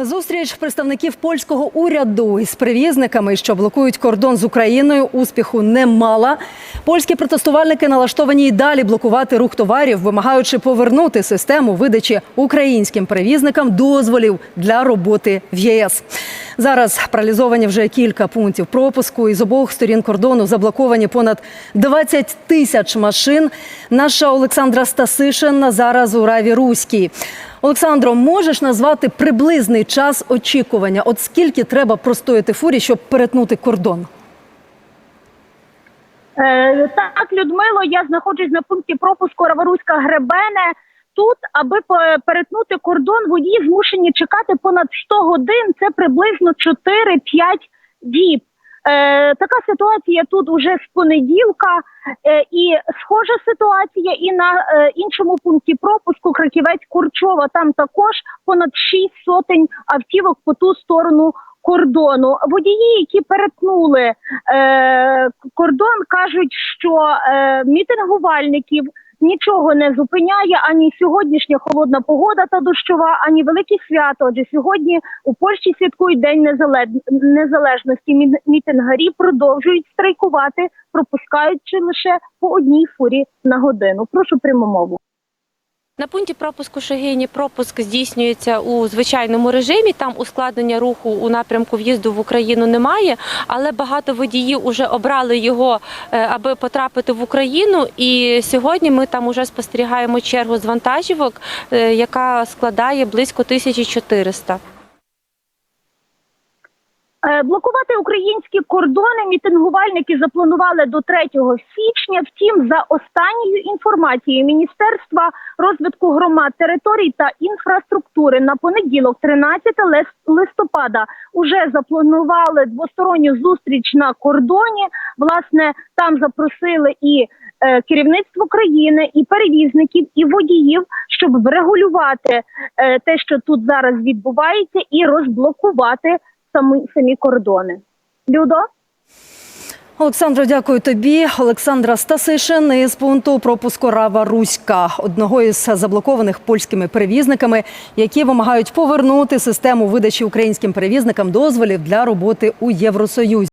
Зустріч представників польського уряду із перевізниками, що блокують кордон з Україною, успіху не мала. Польські протестувальники налаштовані й далі блокувати рух товарів, вимагаючи повернути систему видачі українським перевізникам дозволів для роботи в ЄС. Зараз паралізовані вже кілька пунктів пропуску. І з обох сторін кордону заблоковані понад 20 тисяч машин. Наша Олександра Стасишин зараз у Раві Руській. Олександро, можеш назвати приблизний час очікування? От скільки треба простояти фурі, щоб перетнути кордон? Е, так, Людмило, я знаходжусь на пункті пропуску Раваруська Гребене. Тут, аби перетнути кордон, водії змушені чекати понад 100 годин. Це приблизно 4-5 діб. Е, така ситуація тут уже з понеділка, е, і схожа ситуація і на е, іншому пункті пропуску Краківець Курчова. Там також понад 6 сотень автівок по ту сторону кордону. Водії, які перетнули е, кордон, кажуть, що е, мітингувальників нічого не зупиняє ані сьогоднішня холодна погода та дощова, ані велике свято. Адже сьогодні у Польщі святкують День Незале- Незалежності. Мі- Мітингарі продовжують страйкувати, пропускаючи лише по одній фурі на годину. Прошу пряму мову. На пункті пропуску Шегині пропуск здійснюється у звичайному режимі. Там ускладнення руху у напрямку в'їзду в Україну немає, але багато водіїв вже обрали його, е, аби потрапити в Україну. І сьогодні ми там уже спостерігаємо чергу з вантажівок, е, яка складає близько 1400. Е, Блокувати українські кордони мітингувальники запланували до 3 січня. Втім, за останньою інформацією Міністерства розвитку громад територій та інфраструктури на понеділок, 13 лис- листопада, уже запланували двосторонню зустріч на кордоні. Власне, там запросили і е, керівництво країни, і перевізників, і водіїв, щоб врегулювати е, те, що тут зараз відбувається, і розблокувати самі, самі кордони. Людо? Олександро, дякую тобі. Олександра Стасишин із пункту пропуску Рава Руська, одного із заблокованих польськими перевізниками, які вимагають повернути систему видачі українським перевізникам дозволів для роботи у Євросоюзі.